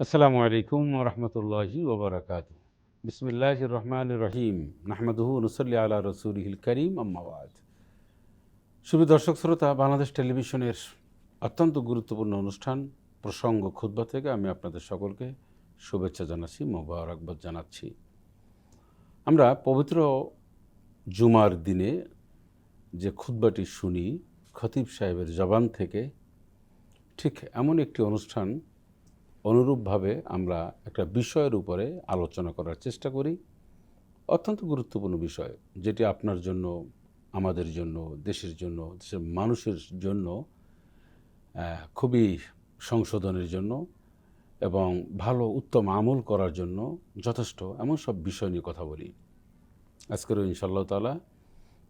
আসসালামু আলাইকুম রহমতুল্লাহি ওবরাকাত বিসমিল্লাহ রহমান রহিম। নাহমাদুহু নসল্লি আলা রসুলহিল করিম আম্মাবাদ শুভ দর্শক, শ্রোতা, বাংলাদেশ টেলিভিশনের অত্যন্ত গুরুত্বপূর্ণ অনুষ্ঠান, প্রসঙ্গ খুদ্া থেকে আমি আপনাদের সকলকে শুভেচ্ছা জানাচ্ছি, মোবারকবাদ জানাচ্ছি। আমরা পবিত্র জুমার দিনে যে খুদ্বাটি শুনি, খতিব সাহেবের জবান থেকে ঠিক এমন একটি অনুষ্ঠান অনুরূপভাবে আমরা একটা বিষয়ের উপরে আলোচনা করার চেষ্টা করি। অত্যন্ত গুরুত্বপূর্ণ বিষয়, যেটি আপনার জন্য, আমাদের জন্য, দেশের জন্য, দেশের মানুষের জন্য খুবই সংশোধনের জন্য এবং ভালো, উত্তম আমল করার জন্য যথেষ্ট এমন সব বিষয় নিয়ে কথা বলি। আজকেরও ইনশাল্লাহ তালা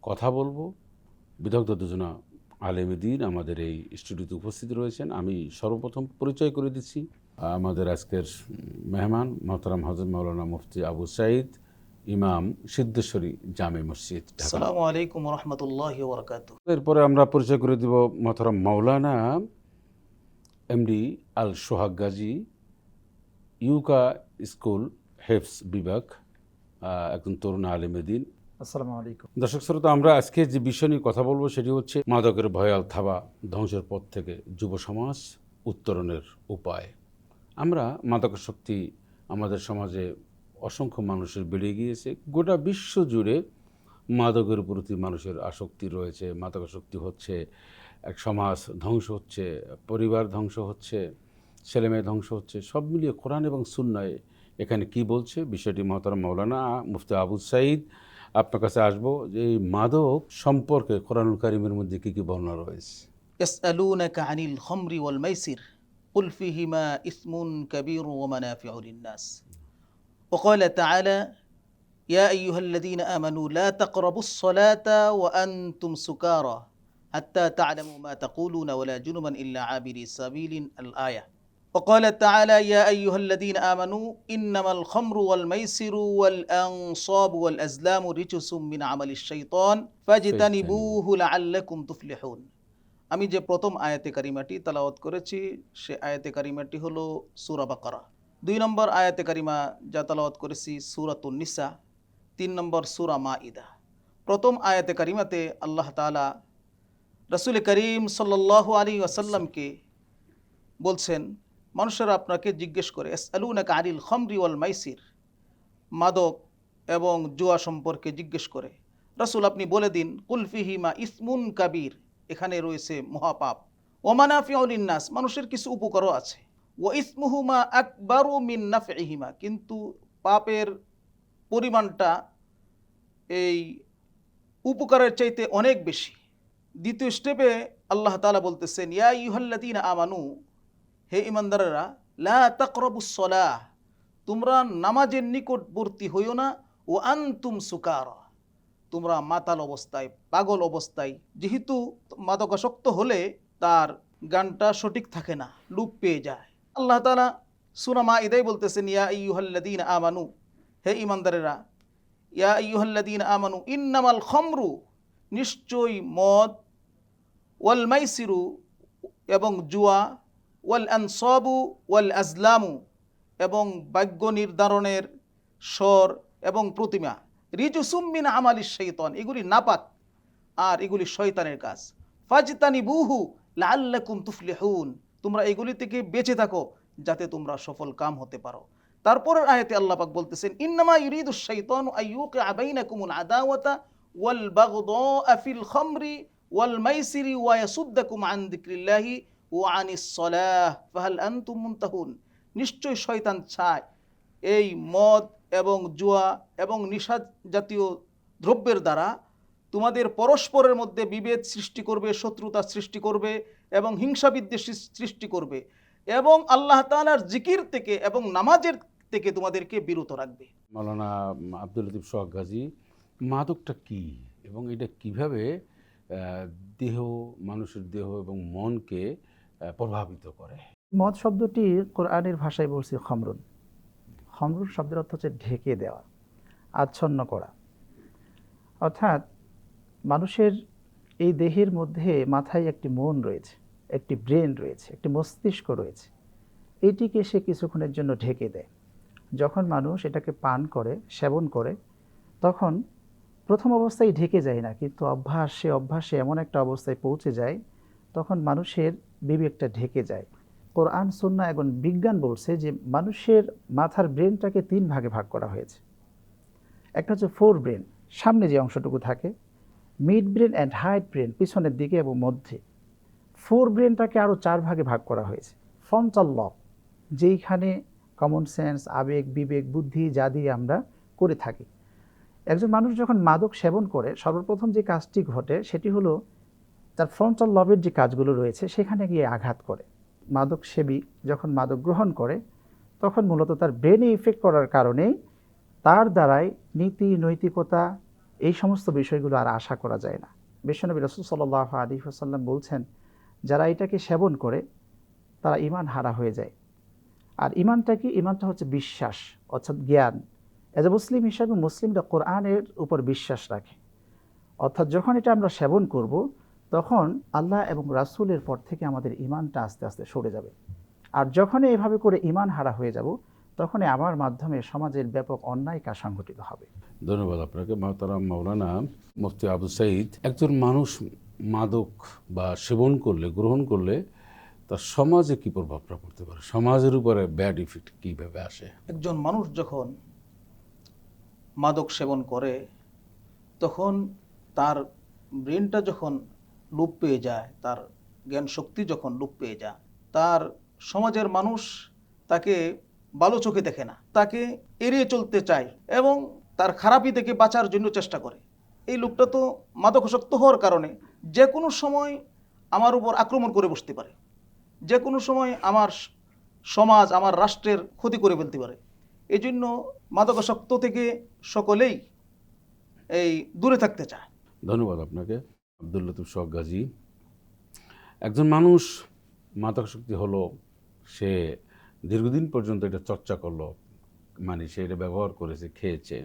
কথা বলব। বিদগ্ধ দুজনা আলেমদিন আমাদের এই স্টুডিওতে উপস্থিত রয়েছেন। আমি সর্বপ্রথম পরিচয় করে দিচ্ছি। আমাদের আজকের মেহমান মোহতারাম হজরত মৌলানা মুফতি আবু সাইদ ইমাম সিদ্ধেশ্বরী জামে মসজিদ ঢাকা। আসসালামু আলাইকুম রহমতুল্লাহ বরকাত এরপরে আমরা পরিচয় করে দিব মোহতারাম মাওলানা এমডি আল সোহাগ গাজী ইউকা স্কুল হেফস বিভাগ একজন তরুণ আলেমেদিন আসসালামু আলাইকুম। দর্শক শ্রোতা আমরা আজকে যে বিষয় নিয়ে কথা বলব সেটি হচ্ছে মাদকের ভয়াল থাবা ধ্বংসের পথ থেকে যুব সমাজ উত্তরণের উপায়। আমরা মাদকাসক্তি আমাদের সমাজে অসংখ্য মানুষের বেড়ে গিয়েছে গোটা বিশ্ব জুড়ে মাদকের প্রতি মানুষের আসক্তি রয়েছে মাদকাসক্তি হচ্ছে এক সমাজ ধ্বংস হচ্ছে পরিবার ধ্বংস হচ্ছে ছেলেমেয়ে ধ্বংস হচ্ছে সব মিলিয়ে কোরআন এবং সুন্নায় এখানে কি বলছে বিষয়টি মহতারাম মৌলানা মুফতি আবু সাইদ আপনার কাছে আসবো যে এই মাদক সম্পর্কে কোরআনুল কারিমের মধ্যে কি কি বর্ণনা রয়েছে يسألونك عن الخمر والميسر قل فيهما إثم كبير ومنافع للناس. وقال تعالى يا أيها الذين آمنوا لا تقربوا الصلاة وأنتم سكارى حتى تعلموا ما تقولون ولا جنبا إلا عابري سبيل الآية. وقال تعالى يا أيها الذين آمنوا إنما الخمر والميسر والأنصاب والأزلام رجس من عمل الشيطان فاجتنبوه لعلكم تفلحون. আমি যে প্রথম আয়াতে কারিমাটি তালাওয়াত করেছি, সে আয়াতে কারিমাটি হলো সুরা বাকারা। দুই নম্বর আয়াতে কারিমা যা তালাওয়াত করেছি নিসা, তিন নম্বর সুরা মা ইদা প্রথম আয়াতে কারিমাতে আল্লাহ তালা রসুল করিম সাল্লাহ আলী আসাল্লামকে বলছেন, মানুষেরা আপনাকে জিজ্ঞেস করে এস আলুনাকা আনিল খমরি ওয়াল মাইসির? মাদক এবং জুয়া সম্পর্কে জিজ্ঞেস করে। রসুল আপনি বলে দিন কুলফিহিমা ইসমুন কাবির। এখানে রয়েছে মহাপাপ। ওমানাফিউলিন্নাস মানুষের কিছু উপকারও আছে। ও ইসমুহুমা আকবারু মিন নাফিহিমা কিন্তু পাপের পরিমাণটা এই উপকারের চাইতে অনেক বেশি। দ্বিতীয় স্টেপে আল্লাহ তাআলা বলতেছেন, ইয়া ইউহাল্লাদিন আমানু, হে ইমানদারেরা লা তাকরবুসলাহ তোমরা নামাজের নিকটবর্তী হইও না ও আনতুম সুকার। তোমরা মাতাল অবস্থায়, পাগল অবস্থায়, যেহেতু মাদকাসক্ত হলে তার গানটা সঠিক থাকে না, লুপ পেয়ে যায়। আল্লাহ তালা সুনামা ইদাই বলতেছেন, ইয়া ইউহাল্লাদিন আমানু হে ইমানদারেরা ইয়া ইউহাল্লাদিন আমানু, ইন্নামাল খমরু নিশ্চয়ই মদ, ওয়াল মাইসিরু এবং জুয়া, ওয়াল আনসাবু, ওয়াল আজলামু এবং বাক্য নির্ধারণের স্বর এবং প্রতিমা। রিজুসুম্মিন আমালি শৈতন, এগুলি নাপাক, আর এগুলি শয়তানের কাজ। ফাজতানি বুহু লাল্লাকুম তুফলিহুন, তোমরা এগুলি থেকে বেঁচে থাকো যাতে তোমরা সফল কাম হতে পারো। তারপরের আয়াতে আল্লাহ পাক বলতেছেন, ইন্নামা ইউরিদু বাইনাকুমুল আদাওয়াতা ওয়াল বাগদা ফিল খামরি ওয়াল মাইসিরি আন ফাহাল নিশ্চয় শয়তান চায় এই মদ এবং জুয়া এবং নিশা জাতীয় দ্রব্যের দ্বারা তোমাদের পরস্পরের মধ্যে বিভেদ সৃষ্টি করবে শত্রুতা সৃষ্টি করবে এবং হিংসা বিদ্বেষ সৃষ্টি করবে এবং আল্লাহ তাআলার জিকির থেকে এবং নামাজের থেকে তোমাদেরকে বিরত রাখবে। মাওলানা আব্দুল লতিফ সোহাগ গাজী মাদকটা কি এবং এটা কীভাবে দেহ মানুষের দেহ এবং মনকে প্রভাবিত করে? মদ শব্দটি কোরআনের ভাষায় বলছি খমরুন। খমরুন শব্দের অর্থ হচ্ছে ঢেকে দেওয়া, আচ্ছন্ন করা। অর্থাৎ মানুষের এই দেহের মধ্যে মাথায় একটি মন রয়েছে, একটি ব্রেন রয়েছে, একটি মস্তিষ্ক রয়েছে। এটিকে সে কিছুক্ষণের জন্য ঢেকে দেয়। যখন মানুষ এটাকে পান করে, সেবন করে, তখন প্রথম অবস্থায় ঢেকে যায় না, কিন্তু অভ্যাস সে অভ্যাসে এমন একটা অবস্থায় পৌঁছে যায়, তখন মানুষের বিবেকটা ঢেকে যায়। কোরআন সুন্না এবং বিজ্ঞান বলছে যে মানুষের মাথার ব্রেনটাকে তিন ভাগে ভাগ করা হয়েছে। একটা হচ্ছে ফোর ব্রেন, সামনে যে অংশটুকু থাকে, mid brain and hind brain, পিছনের দিকে এবং মধ্যে। ফোর ব্রেনটাকে আরও চার ভাগে ভাগ করা হয়েছে। ফ্রন্টাল লব, যেইখানে কমন সেন্স আবেগ, বিবেক, বুদ্ধি যা দিয়ে আমরা করে থাকি। একজন মানুষ যখন মাদক সেবন করে, সর্বপ্রথম যে কাজটি ঘটে সেটি হলো তার ফ্রন্টাল লবের যে কাজগুলো রয়েছে, সেখানে গিয়ে আঘাত করে। মাদক সেবী যখন মাদক গ্রহণ করে, তখন মূলত তার ব্রেনে ইফেক্ট করার কারণেই তার দ্বারাই নীতি, নৈতিকতা এই সমস্ত বিষয়গুলো আর আশা করা যায় না। বিশ্বনবী রসুল সাল্লাহ আলী হাসাল্লাম বলছেন, যারা এটাকে সেবন করে, তারা ইমান হারা হয়ে যায়। আর ইমানটা কি? ইমানটা হচ্ছে বিশ্বাস, অর্থাৎ জ্ঞান। এজ এ মুসলিম হিসাবে মুসলিমরা কোরআনের উপর বিশ্বাস রাখে। অর্থাৎ যখন এটা আমরা সেবন করব তখন আল্লাহ এবং রাসূলের পর থেকে আমাদের ইমানটা আস্তে আস্তে সরে যাবে। আর যখনই এভাবে করে ইমান হারা হয়ে যাব তখনই আমার মাধ্যমে সমাজের ব্যাপক অন্যায় কাজ সংঘটিত হবে। ধন্যবাদ আপনাকে। মহতারাম মাওলানা মুফতি আবু সাইদ একজন মানুষ মাদক বা সেবন করলে গ্রহণ করলে তার সমাজে কি প্রভাবটা পড়তে পারে? সমাজের উপরে ব্যাড ইফেক্ট কীভাবে আসে? একজন মানুষ যখন মাদক সেবন করে তখন তার ব্রেনটা যখন লোপ পেয়ে যায়, তার জ্ঞান শক্তি যখন লোপ পেয়ে যায়, তার সমাজের মানুষ তাকে ভালো চোখে দেখে না, তাকে এড়িয়ে চলতে চায় এবং তার খারাপই থেকে বাঁচার জন্য চেষ্টা করে। এই লোকটা তো মাদকাসক্ত হওয়ার কারণে যে কোনো সময় আমার উপর আক্রমণ করে বসতে পারে, যে কোনো সময় আমার সমাজ, আমার রাষ্ট্রের ক্ষতি করে ফেলতে পারে। এই জন্য মাদকাসক্ত থেকে সকলেই এই দূরে থাকতে চায়। ধন্যবাদ আপনাকে। আব্দুল লতিফ শখ গাজী। একজন মানুষ মাদকাসক্তি হলো, সে দীর্ঘদিন পর্যন্ত এটা চর্চা করল মানে সে এটা ব্যবহার করেছে, খেয়েছে।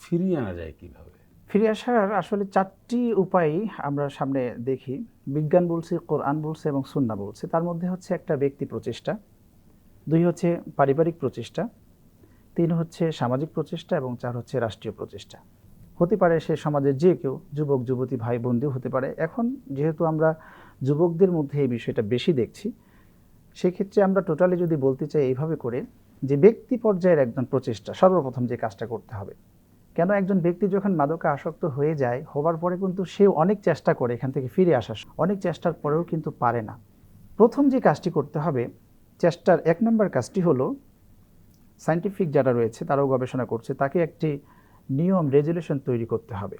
ফিরিয়ে আনা যায় কীভাবে? ফিরে আসার আসলে চারটি উপায় আমরা সামনে দেখি। বিজ্ঞান বলছে, কোরআন বলছে এবং সুন্না বলছে। তার মধ্যে হচ্ছে একটা ব্যক্তি প্রচেষ্টা, দুই হচ্ছে পারিবারিক প্রচেষ্টা, তিন হচ্ছে সামাজিক প্রচেষ্টা এবং চার হচ্ছে রাষ্ট্রীয় প্রচেষ্টা। হতে পারে সে সমাজের যে কেউ, যুবক, যুবতী, ভাই বোনদেও হতে পারে। এখন যেহেতু আমরা যুবকদের মধ্যে এই বিষয়টা বেশি দেখছি, সেক্ষেত্রে আমরা টোটালি যদি বলতে চাই এইভাবে করে যে ব্যক্তি পর্যায়ের একজন প্রচেষ্টা, সর্বপ্রথম যে কাজটা করতে হবে। কেন একজন ব্যক্তি যখন মাদকে আসক্ত হয়ে যায়, হবার পরে কিন্তু সে অনেক চেষ্টা করে এখান থেকে ফিরে আসার। অনেক চেষ্টার পরেও কিন্তু পারে না। প্রথম যে কাজটি করতে হবে, চেষ্টার এক নম্বর কাজটি হলো সায়েন্টিফিক যারা রয়েছে, তারাও গবেষণা করছে, তাকে একটি নিয়ম, রেজুলেশন তৈরি করতে হবে।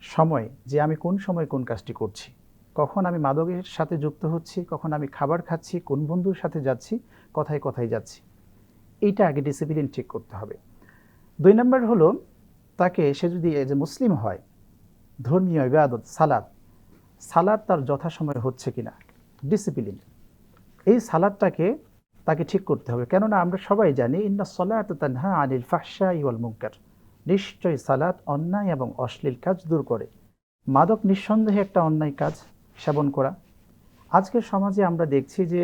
সময়, যে আমি কোন সময় কোন কাজটি করছি, কখন আমি মাদকের সাথে যুক্ত হচ্ছি, কখন আমি খাবার খাচ্ছি, কোন বন্ধুর সাথে যাচ্ছি, কথায় কথায় যাচ্ছি। এইটা আগে ডিসিপ্লিন ঠিক করতে হবে। দুই নম্বর হলো, তাকে, সে যদি যে মুসলিম হয়, ধর্মীয় ইবাদত সালাদ সালাদ তার যথাসময়ে হচ্ছে কিনা ডিসিপ্লিন এই সালাদটাকে তাকে ঠিক করতে হবে। কেননা আমরা সবাই জানি, ইন্না সলাত তানহা আনিল ফাহশা ইওয়াল মুনকার। নিশ্চয় সালাত, অন্যায় এবং অশ্লীল কাজ দূর করে। মাদক নিঃসন্দেহে একটা অন্যায় কাজ, সেবন করা। আজকের সমাজে আমরা দেখছি যে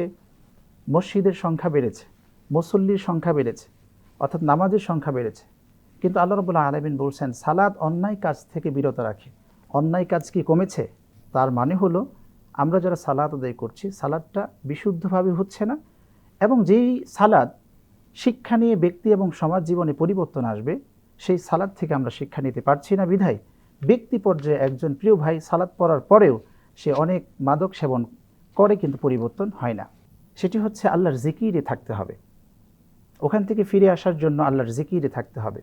মসজিদের সংখ্যা বেড়েছে, মুসল্লির সংখ্যা বেড়েছে, অর্থাৎ নামাজের সংখ্যা বেড়েছে। কিন্তু আল্লাহ রবুল্লাহ আলমিন বলছেন সালাদ অন্যায় কাজ থেকে বিরত রাখে। অন্যায় কাজ কি কমেছে? তার মানে হলো, আমরা যারা সালাদ আদায় করছি সালাদটা বিশুদ্ধভাবে হচ্ছে না এবং যেই সালাদ শিক্ষা নিয়ে ব্যক্তি এবং সমাজ জীবনে পরিবর্তন আসবে সেই সালাদ থেকে আমরা শিক্ষা নিতে পারছি না, বিধায় ব্যক্তি পর্যায়ে একজন প্রিয় ভাই সালাদ পড়ার পরেও সে অনেক মাদক সেবন করে কিন্তু পরিবর্তন হয় না। সেটি হচ্ছে আল্লাহর জিকিরে থাকতে হবে। ওখান থেকে ফিরে আসার জন্য আল্লাহর জিকিরে থাকতে হবে।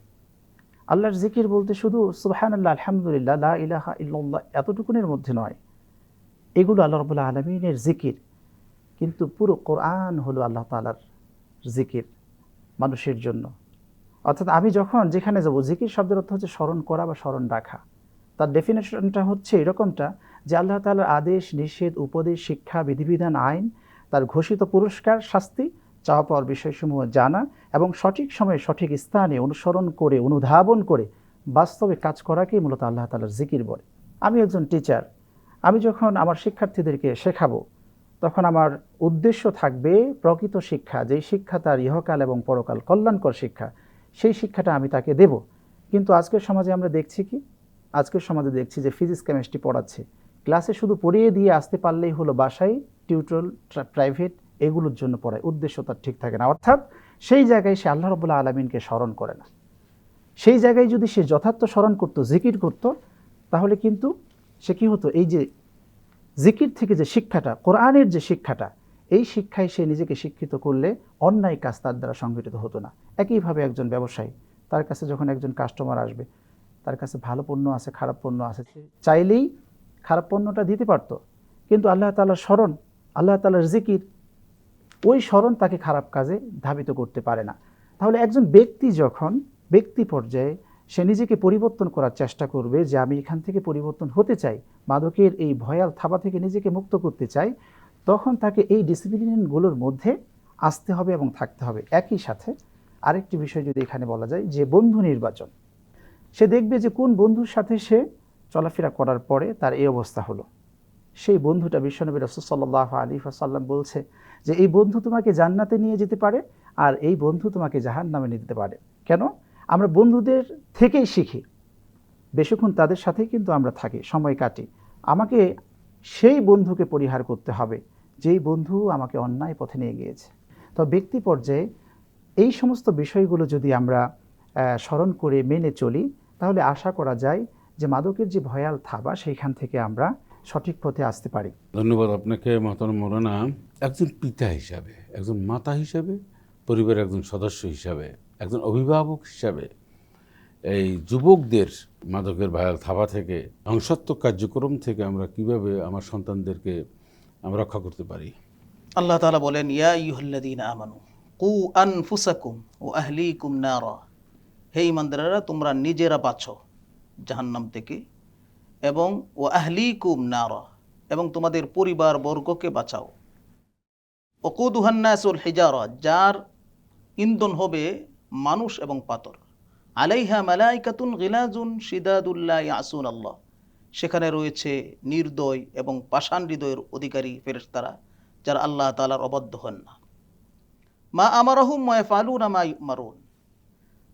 আল্লাহর জিকির বলতে শুধু সুবহান আল্লাহ আলহামদুলিল্লাহ, লা ইলাহা ইল্লাল্লাহ এতটুকুনের মধ্যে নয়। এগুলো আল্লাহ রবুল্লাহ আলমিনের জিকির। কিন্তু পুরো কোরআন হলো আল্লাহ তালার জিকির মানুষের জন্য। অর্থাৎ আমি যখন যেখানে যাব, জিকির শব্দের অর্থ হচ্ছে স্মরণ করা বা স্মরণ রাখা। তার ডেফিনেশনটা হচ্ছে এরকমটা যে আল্লাহ তালার আদেশ, নিষেধ, উপদেশ, শিক্ষা, বিধিবিধান, আইন, তার ঘোষিত পুরস্কার, শাস্তি, চাওয়া পাওয়ার বিষয়সমূহ জানা এবং সঠিক সময়ে সঠিক স্থানে অনুসরণ করে, অনুধাবন করে বাস্তবে কাজ করাকেই মূলত আল্লাহ তালার জিকির বলে। আমি একজন টিচার আমি যখন আমার শিক্ষার্থীদেরকে শেখাবো, তখন আমার উদ্দেশ্য থাকবে প্রকৃত শিক্ষা, যেই শিক্ষা তার ইহকাল এবং পরকাল কল্যাণকর শিক্ষা। সেই শিক্ষাটা আমি তাকে দেব। কিন্তু আজকের সমাজে আমরা দেখছি কি? আজকের সমাজে দেখছি যে ফিজিক্স কেমিস্ট্রি পড়াচ্ছে। ক্লাসে শুধু পড়িয়ে দিয়ে আসতে পারলেই হলো বাসায় টিউটোরিয়াল প্রাইভেট এগুলোর জন্য পড়ায়। উদ্দেশ্য তার ঠিক থাকে না। অর্থাৎ সেই জায়গায় সে আল্লাহ রবুল্লা আলমিনকে স্মরণ করে না। সেই জায়গায় যদি সে যথার্থ স্মরণ করতো জিকির করতো, তাহলে কিন্তু সে কি হতো? এই যে জিকির থেকে যে শিক্ষাটা, কোরআনের যে শিক্ষাটা, এই শিক্ষায় সে নিজেকে শিক্ষিত করলে অন্যায় কাজ তার দ্বারা সংগঠিত হতো না। একইভাবে একজন ব্যবসায়ী, তার কাছে যখন একজন কাস্টমার আসবে, তার কাছে ভালো পণ্য আছে, খারাপ পণ্য আছে চাইলেই খারাপ পণ্যটা দিতে পারতো। কিন্তু আল্লাহ তাআলার স্মরণ, আল্লাহ তাআলার জিকির, ওই স্মরণ তাকে খারাপ কাজে ধাবিত করতে পারে না। তাহলে একজন ব্যক্তি যখন ব্যক্তি পর্যায়ে সে নিজেকে পরিবর্তন করার চেষ্টা করবে যে আমি এখান থেকে পরিবর্তন হতে চাই, মাদকের এই ভয়াল থাবা থেকে নিজেকে মুক্ত করতে চাই, তখন তাকে এই ডিসিপ্লিনগুলোর মধ্যে আসতে হবে এবং থাকতে হবে। একই সাথে আরেকটি বিষয় যদি এখানে বলা যায়, যে বন্ধু নির্বাচন। সে দেখবে যে কোন বন্ধুর সাথে সে চলাফেরা করার পরে তার এই অবস্থা হলো। সেই বন্ধুটা বিশ্বনবী রসুল্লাহ আলী সাল্লাম বলছে যে, এই বন্ধু তোমাকে জান্নাতে নিয়ে যেতে পারে আর এই বন্ধু তোমাকে জাহান নামে নিতে পারে। কেন? আমরা বন্ধুদের থেকেই শিখি। বেশিক্ষণ তাদের সাথেই কিন্তু আমরা থাকি, সময় কাটি। আমাকে সেই বন্ধুকে পরিহার করতে হবে, যেই বন্ধু আমাকে অন্যায় পথে নিয়ে গিয়েছে। তো ব্যক্তি পর্যায়ে এই সমস্ত বিষয়গুলো যদি আমরা স্মরণ করে মেনে চলি তাহলে আশা করা যায় যে মাদকের যে ভয়াল থাবা সেইখান থেকে আমরা সঠিক পথে আসতে পারি। ধন্যবাদ আপনাকে মহতরম মৌলানা। একজন পিতা হিসাবে একজন মাতা হিসাবে পরিবারের একজন সদস্য হিসাবে একজন অভিভাবক হিসাবে এই যুবকদের মাদকের ভায়াল থাবা থেকে ধ্বংসাত্মক কার্যক্রম থেকে আমরা কীভাবে আমার সন্তানদেরকে আমরা রক্ষা করতে পারি? আল্লাহ তাআলা বলেন ইয়া ইউহাল্লাযীনা আমানু। কু আনফুসাকুম ও আহলিকুম নারা। হে ইমানদারেরা তোমরা নিজেরা বাঁচো জাহান্নাম থেকে এবং ও আহলিকুম নারা, এবং তোমাদের পরিবার বর্গকে বাঁচাও। ওকুদুহান্নাসুল হিজারা, যার ইন্ধন হবে মানুষ এবং পাথর। আলাইহা মালাইকাতুন গিলাজুন শিদাদুল্লাহ ইয়াসুন আল্লাহ। সেখানে রয়েছে নির্দয় এবং পাষাণ হৃদয়ের অধিকারী ফেরেশতারা, যারা আল্লাহ তালার অবাধ্য হন না। মা আমারহুম ময় ফালুনা মা মারুন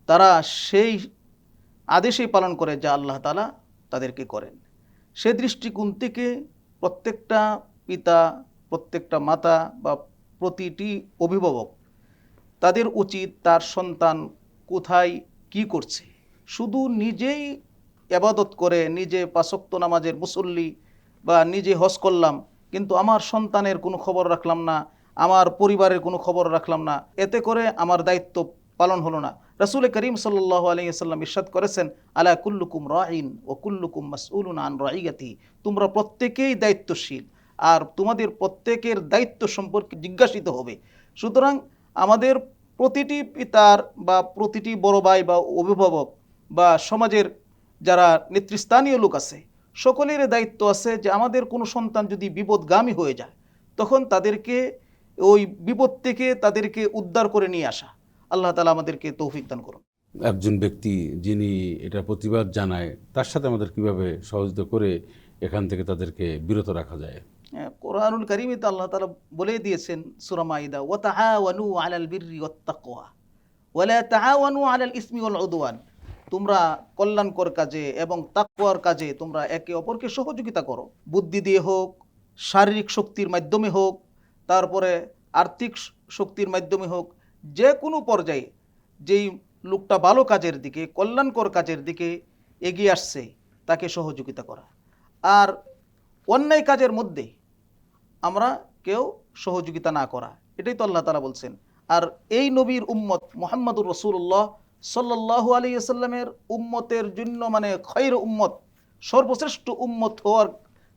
তারা সেই আদেশই পালন করে যা আল্লাহ তালা তাদেরকে করেন। সে দৃষ্টিকোণ থেকে প্রত্যেকটা পিতা, প্রত্যেকটা মাতা বা প্রতিটি অভিভাবক তাদের উচিত তার সন্তান কোথায়, কি করছে? শুধু নিজেই এবাদত করে, নিজে পাশক্ত নামাজের মুসল্লি বা নিজে হজ করলাম, কিন্তু আমার সন্তানের কোনো খবর রাখলাম না আমার পরিবারের কোনো খবর রাখলাম না। এতে করে আমার দায়িত্ব পালন হলো না। রাসুল করিম সাল্লাহ আলিয়াল্লাম ইরশাদ করেছেন, আলা কুল্লুকুম রাইন ও কুল্লুকুম মাসউলুন আন রাইয়াতি। তোমরা প্রত্যেকেই দায়িত্বশীল, আর তোমাদের প্রত্যেকের দায়িত্ব সম্পর্কে জিজ্ঞাসিত হবে। সুতরাং আমাদের প্রতিটি পিতার বা প্রতিটি বড় ভাই বা অভিভাবক বা সমাজের যারা নেতৃস্থানীয় লোক আছে সকলের দায়িত্ব আছে যে আমাদের কোনো সন্তান যদি বিপদগামী হয়ে যায়, তখন তাদেরকে ওই বিপদ থেকে তাদেরকে উদ্ধার করে নিয়ে আসা। আল্লাহ তালা আমাদেরকে তৌফিক দান করুন। একজন ব্যক্তি যিনি এটা প্রতিবাদ জানায় তার সাথে আমাদের কীভাবে সহযোগিতা করে এখান থেকে তাদেরকে বিরত রাখা যায়? হ্যাঁ, কোরআনুল কারিমে তো আল্লাহ তালা বলে দিয়েছেন সুরামাইদা ও তাহাওয়ানু আলাল বিররি ওয়াত্তাকওয়া ওয়ালা তাহাওয়ানু আলাল ইসমি ওয়াল উদওয়ান। তোমরা কল্যাণকর কাজে এবং তাকওয়ার কাজে তোমরা একে অপরকে সহযোগিতা করো। বুদ্ধি দিয়ে হোক শারীরিক শক্তির মাধ্যমে হোক তারপরে আর্থিক শক্তির মাধ্যমে হোক, যে কোনো পর্যায়ে যেই লোকটা ভালো কাজের দিকে, কল্যাণকর কাজের দিকে এগিয়ে আসছে, তাকে সহযোগিতা করা। আর অন্যায় কাজের মধ্যে আমরা কেউ সহযোগিতা না করা, এটাই তো আল্লাহ তালা বলছেন। আর এই নবীর উম্মত মোহাম্মদুর রসুল্লাহ সাল্লাহু আলী আসাল্লামের উম্মতের জন্য মানে খৈর উম্মত, সর্বশ্রেষ্ঠ উম্মত হওয়ার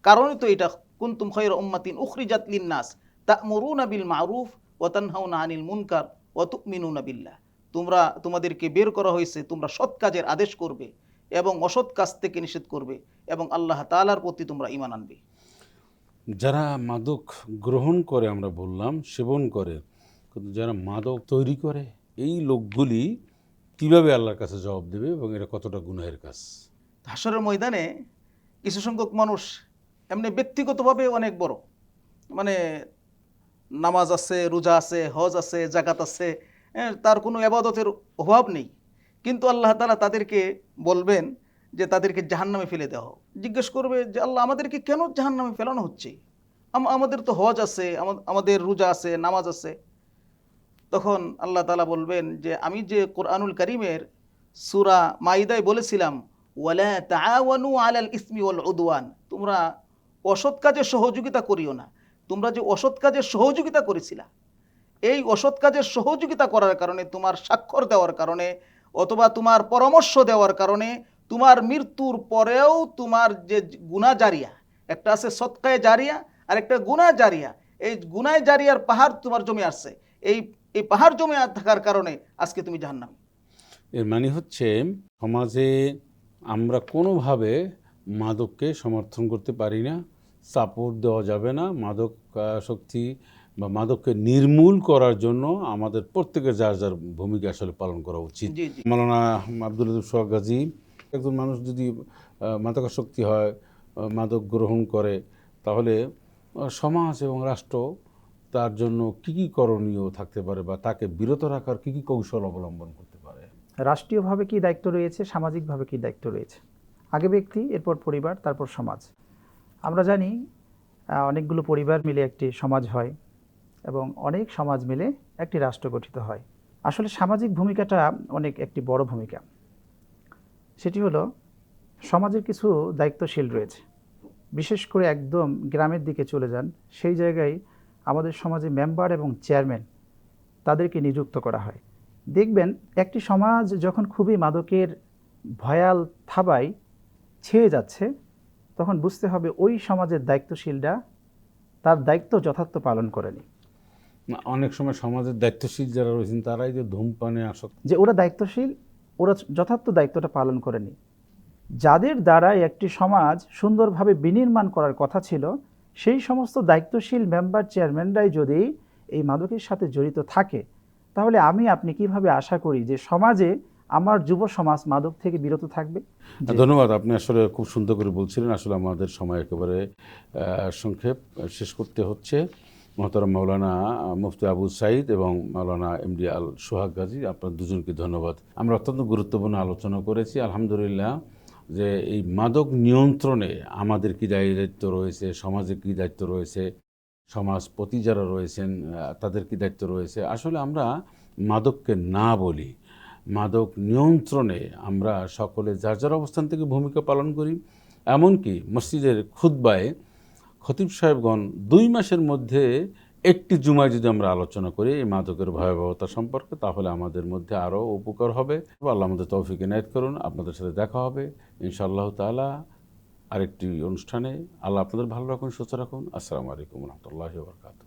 কারণে তো এটা, কুন্তুম খৈর উম্মাতিন উখরিজাত লিন্নাস। তা'মুরুনা বিল মারুফ ওয়া তানহাউনা আনিল মুনকার ওয়া তু'মিনুনা বিল্লাহ। তোমরা তোমাদেরকে বের করা হয়েছে তোমরা সৎ কাজের আদেশ করবে এবং অসৎ কাজ থেকে নিষেধ করবে এবং আল্লাহ তাআলার প্রতি তোমরা ঈমান আনবে। যারা মাদক গ্রহণ করে আমরা বললাম সেবন করে কিন্তু যারা মাদক তৈরি করে এই লোকগুলি কীভাবে আল্লাহর কাছে জবাব দেবে এবং এটা কতটা গুনাহের কাজ? হাসরের ময়দানে কিছু সংখ্যক মানুষ এমনি ব্যক্তিগতভাবে অনেক বড়। মানে নামাজ আছে রোজা আছে হজ আছে জাকাত আছে হ্যাঁ, তার কোনো আবাদতের অভাব নেই। কিন্তু আল্লাহ তালা তাদেরকে বলবেন যে তাদেরকে জাহান্নামে ফেলে দেওয়া হোক জিজ্ঞেস করবে যে আল্লাহ আমাদেরকে কেন জাহান্নামে ফেলানো হচ্ছে? আমাদের তো হজ আছে আমাদের রোজা আছে নামাজ আছে। তখন আল্লাহ তালা বলবেন যে আমি যে কোরআনুল করিমের সুরা মাইদায় বলেছিলাম ওয়ালা তাআওয়ানু আলাল ইসমি ওয়াল উদওয়ান তোমরা অসৎ কাজে সহযোগিতা করিও না। তোমরা যে অসৎ কাজে সহযোগিতা করেছিলা, এই অসৎ কাজের সহযোগিতা করার কারণে, তোমার স্বাক্ষর দেওয়ার কারণে, অথবা তোমার পরামর্শ দেওয়ার কারণে, তোমার মৃত্যুর পরেও তোমার যে গুণা জারিয়া, একটা আছে সৎকায় জারিয়া, আর একটা গুণা জারিয়া। এই গুনায় জারিয়ার পাহাড় তোমার জমে আসছে। এই এই পাহাড় জমে থাকার কারণে আজকে তুমি জাহান্নামী। এর মানে হচ্ছে, সমাজে আমরা কোনোভাবে মাদককে সমর্থন করতে পারি না সাপোর্ট দেওয়া যাবে না। মাদক শক্তি বা মাদককে নির্মূল করার জন্য আমাদের প্রত্যেকের যার যার ভূমিকা আসলে পালন করা উচিত। মালানা আব্দুল সোহাগ গাজী একজন মানুষ যদি মাদকাসক্তি হয় মাদক গ্রহণ করে তাহলে সমাজ এবং রাষ্ট্র তার জন্য কী কী করণীয় থাকতে পারে বা তাকে বিরত রাখার কী কী কৌশল অবলম্বন করতে পারে? রাষ্ট্রীয়ভাবে কি দায়িত্ব রয়েছে? সামাজিকভাবে কি দায়িত্ব রয়েছে? আগে ব্যক্তি এরপর পরিবার তারপর সমাজ। আমরা জানি অনেকগুলো পরিবার মিলে একটি সমাজ হয় এবং অনেক সমাজ মিলে একটি রাষ্ট্র গঠিত হয়। আসলে সামাজিক ভূমিকাটা অনেক একটি বড় ভূমিকা। সেটি হলো, সমাজের কিছু দায়িত্বশীল রয়েছে। বিশেষ করে একদম গ্রামের দিকে চলে যান, সেই জায়গায় আমাদের সমাজে মেম্বার এবং চেয়ারম্যান তাদেরকে নিযুক্ত করা হয়। দেখবেন, একটি সমাজ যখন খুবই মাদকের ভয়াল থাবায় ছেয়ে যাচ্ছে তখন বুঝতে হবে ওই সমাজের দায়িত্বশীলরা তার দায়িত্ব যথার্থ পালন করেনি অনেক সময় সমাজের দায়িত্বশীল যারা রয়েছেন তারাই যে ধূমপানে আসক্ত। যে ওরা দায়িত্বশীল ওরা যথার্থ দায়িত্বটা পালন করেনি যাদের দ্বারা একটি সমাজ সুন্দরভাবে বিনির্মাণ করার কথা ছিল সেই সমস্ত দায়িত্বশীল মেম্বার চেয়ারম্যানরাই যদি এই মাদকের সাথে জড়িত থাকে তাহলে আমি আপনি কীভাবে আশা করি যে সমাজে আমার যুব সমাজ মাদক থেকে বিরত থাকবে। ধন্যবাদ। আপনি আসলে খুব সুন্দর করে বলছিলেন আসলে আমাদের সময় একেবারে সংক্ষেপ শেষ করতে হচ্ছে। মহতারাম মাওলানা আহ, মুফতি আবু সাইদ এবং মাওলানা এমডি আল সোহাগ গাজী আপনার দুজনকে ধন্যবাদ। আমরা অত্যন্ত গুরুত্বপূর্ণ আলোচনা করেছি। আলহামদুলিল্লাহ যে এই মাদক নিয়ন্ত্রণে আমাদের কি দায়িত্ব রয়েছে সমাজে কী দায়িত্ব রয়েছে সমাজপতি যারা রয়েছেন তাদের কী দায়িত্ব রয়েছে? আসলে আমরা মাদককে না বলি মাদক নিয়ন্ত্রণে আমরা সকলে যার যার অবস্থান থেকে ভূমিকা পালন করি, এমনকি মসজিদের খুদ্বায় খতিব সাহেবগণ দুই মাসের মধ্যে একটি জুমায় যদি আমরা আলোচনা করি এই মাদকের ভয়াবহতা সম্পর্কে, তাহলে আমাদের মধ্যে আরও উপকার হবে। আল্লাহ আমাদের তৌফিক এনায়ত করুন। আপনাদের সাথে দেখা হবে ইনশাআল্লাহ তাআলা আরেকটি অনুষ্ঠানে। আল্লাহ আপনাদের ভালো রাখুন, সুস্থ রাখুন। আসসালামু আলাইকুম রহমতুল্লাহ বরকাত